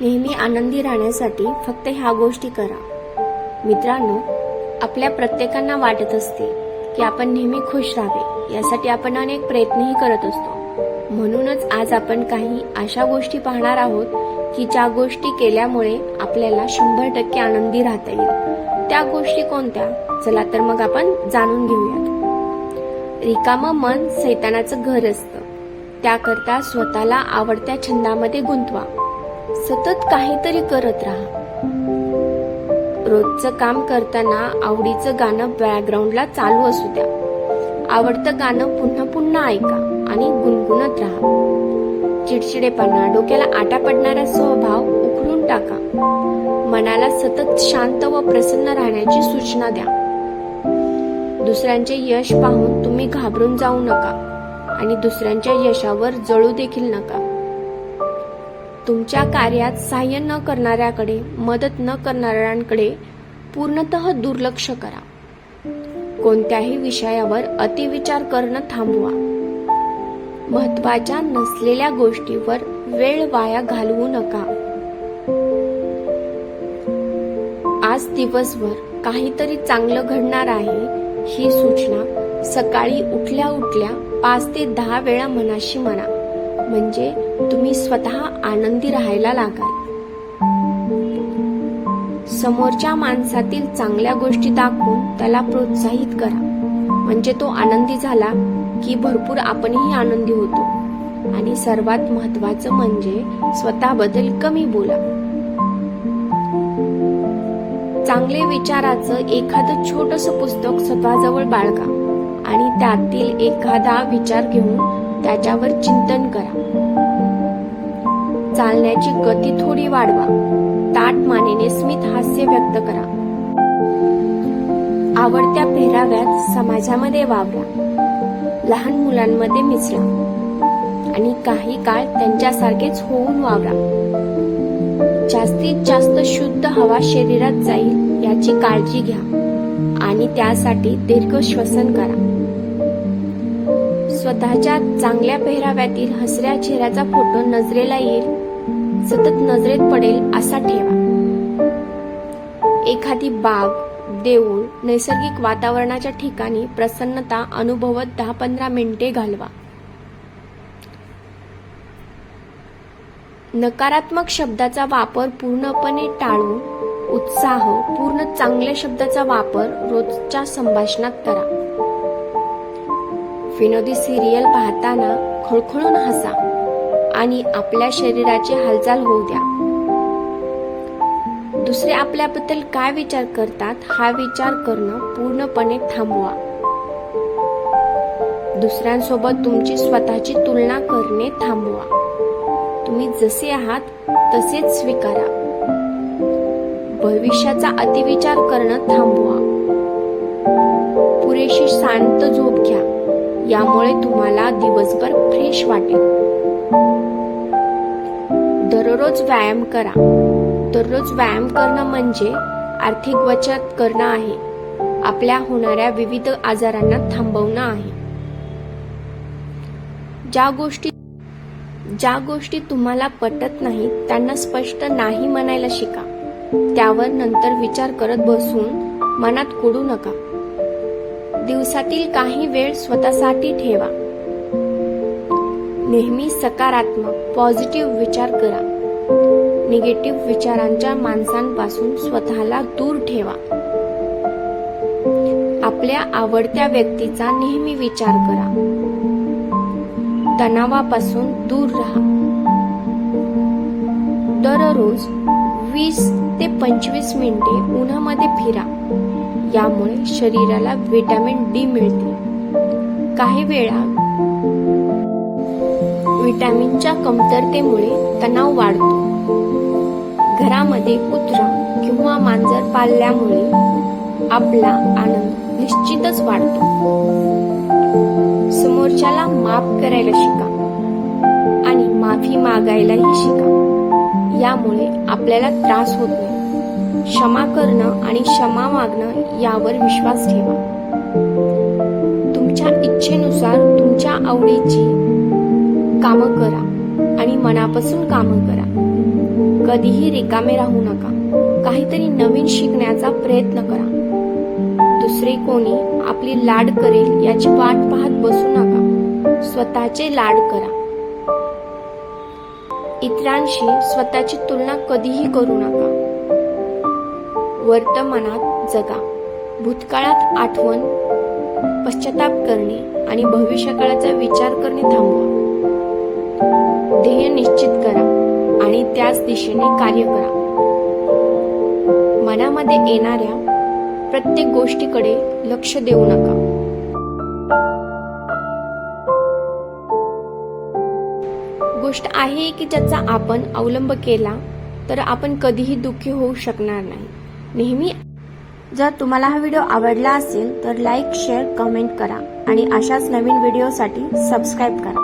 नेहमी आनंदी राहण्यासाठी फक्त ह्या गोष्टी करा. मित्रांनो आपल्या प्रत्येकांना वाटत असते की आपण नेहमी खुश राहावे यासाठी आपण अनेक प्रयत्नही करत असतो. म्हणूनच आज आपण काही अशा गोष्टी पाहणार आहोत की ज्या गोष्टी केल्यामुळे आपल्याला शंभर टक्के आनंदी राहता येईल. त्या गोष्टी कोणत्या? चला तर मग आपण जाणून घेऊयात. रिकामं मन सैतानाचं घर असतं. त्याकरता स्वतःला आवडत्या छंदामध्ये गुंतवा. सतत काहीतरी करत राहा. रोजचं काम करताना आवडीचं गाणं बॅकग्राऊंडला चालू असू द्या. आवडतं गाणं पुन्हा पुन्हा ऐका आणि गुणगुणत राहा. चिडचिडेपणा डोक्याला आटा पडणारा स्वभाव उखडून टाका. मनाला सतत शांत व प्रसन्न राहण्याची सूचना द्या. दुसऱ्यांचे यश पाहून तुम्ही घाबरून जाऊ नका आणि दुसऱ्यांच्या यशावर जळू देखील नका. तुमच्या कार्यात सहाय्य न करणाऱ्याकडे मदत न करणाऱ्यांकडे पूर्णतः दुर्लक्ष करा. कोणत्याही विषयावर अतिविचार करणं थांबवा. महत्त्वाच्या नसलेल्या गोष्टीवर वेळ वाया घालवू नका. आज दिवसभर काहीतरी चांगलं घडणार आहे ही सूचना सकाळी उठल्या उठल्या पाच ते दहा वेळा मनाशी म्हणा म्हणजे तुम्ही स्वतः आनंदी राहायला लागाल. समोरच्या माणसातील चांगल्या गोष्टी दाखवून त्याला प्रोत्साहित करा. म्हणजे तो आनंदी झाला की भरपूर आपणही आनंदी होतो. आणि सर्वात महत्वाचं म्हणजे स्वतःबद्दल कमी बोला. चांगले विचाराचं एखादं छोटस पुस्तक स्वतःजवळ बाळगा आणि त्यातील एखादा विचार घेऊन त्याच्यावर चिंतन करा. चालण्याची गती थोडी वाढवा. ताट मानेने स्मित हास्य व्यक्त करा. आवडत्या पेहराव्यात समाजामध्ये वावरा. लहान मुलांमध्ये मिसळा. आणि काही काळ त्यांच्यासारखेच होऊन वावरा. जास्तीत जास्त शुद्ध हवा शरीरात जाईल याची काळजी घ्या. आणि त्यासाठी दीर्घ श्वसन करा. स्वतःच्या चांगल्या पेहराव्यातील हसऱ्या चेहऱ्याचा फोटो नजरेला येईल. सतत नजरेत पडेल असा ठेवा. एखादी बाग देऊळ नैसर्गिक वातावरणाच्या ठिकाणी प्रसन्नता अनुभवत दहा पंधरा मिनिटे घालवा. नकारात्मक शब्दाचा वापर पूर्णपणे टाळून उत्साह पूर्ण चांगल्या शब्दाचा वापर रोजच्या संभाषणात करा. विनोदी सिरियल पाहताना खळखळून हसा आणि आपल्या शरीराची हालचाल होऊ द्या. दुसरे आपल्याबद्दल काय विचार करतात हा विचार करणं पूर्णपणे थांबवा. दुसऱ्यांसोबत तुमची स्वतःची तुलना करणे थांबवा. तुम्ही जसे आहात तसेच स्वीकारा. भविष्याचा अतिविचार करणं थांबवा. पुरेशी शांत झोप घ्या. यामुळे तुम्हाला दिवसभर फ्रेश वाटेल. दररोज व्यायाम करा. दररोज व्यायाम करणं म्हणजे आर्थिक बचत करणं आहे. आपल्या होणाऱ्या विविध आजारांना थांबवणं आहे. ज्या गोष्टी ज्या गोष्टी तुम्हाला पटत नाहीत त्यांना स्पष्ट नाही म्हणायला शिका. त्यावर नंतर विचार करत बसून मनात कोडू नका. दिवसातील काही वेळ स्वतःसाठी ठेवा. नेहमी सकारात्मक पॉझिटिव्ह विचार करा. निगेटिव्ह विचारांच्या माणसांपासून स्वतःला दूर ठेवा. आपल्या आवडत्या व्यक्तीचा नेहमी विचार करा. तणावापासून दूर राहा. दररोज वीस ते पंचवीस मिनिटे उन्हामध्ये फिरा. यामुळे शरीराला व्हिटॅमिन डी मिळते. काही वेळा व्हिटॅमिनच्या कमतरतेमुळे तणाव वाढतो. घरामध्ये कुत्रा किंवा मांजर पाळल्यामुळे आपला आनंद निश्चितच वाढतो. समोरच्याला माफ करायला शिका आणि माफी मागायलाही शिका. यामुळे आपल्याला त्रास होत नाही. क्षमा करणं आणि क्षमा मागणं यावर विश्वास ठेवा. तुमच्या इच्छेनुसार तुमच्या आवडीची कामं करा आणि मनापासून कामं करा. कधीही रिकामे राहू नका. काहीतरी नवीन शिकण्याचा प्रयत्न करा. दुसरे कोणी आपली लाड करेल याची वाट पाहत बसू नका. स्वतःचे लाड करा. इतरांशी स्वतःची तुलना कधीही करू नका. वर्तमानात जगा. भूतकाळात आठवण पश्चाताप करणे आणि भविष्यकाळाचा विचार करणे थांबवा. ध्येय निश्चित करा आणि त्याच दिशेने कार्य करा. मनामध्ये येणाऱ्या प्रत्येक गोष्टीकडे लक्ष देऊ नका. गोष्ट आहे की ज्याचा आपण अवलंब केला तर आपण कधीही दुःखी होऊ शकणार नाही. नेहमी जर तुम्हाला हा व्हिडिओ आवडला असेल तर लाईक शेअर कमेंट करा आणि अशाच नवीन व्हिडिओसाठी सबस्क्राईब करा.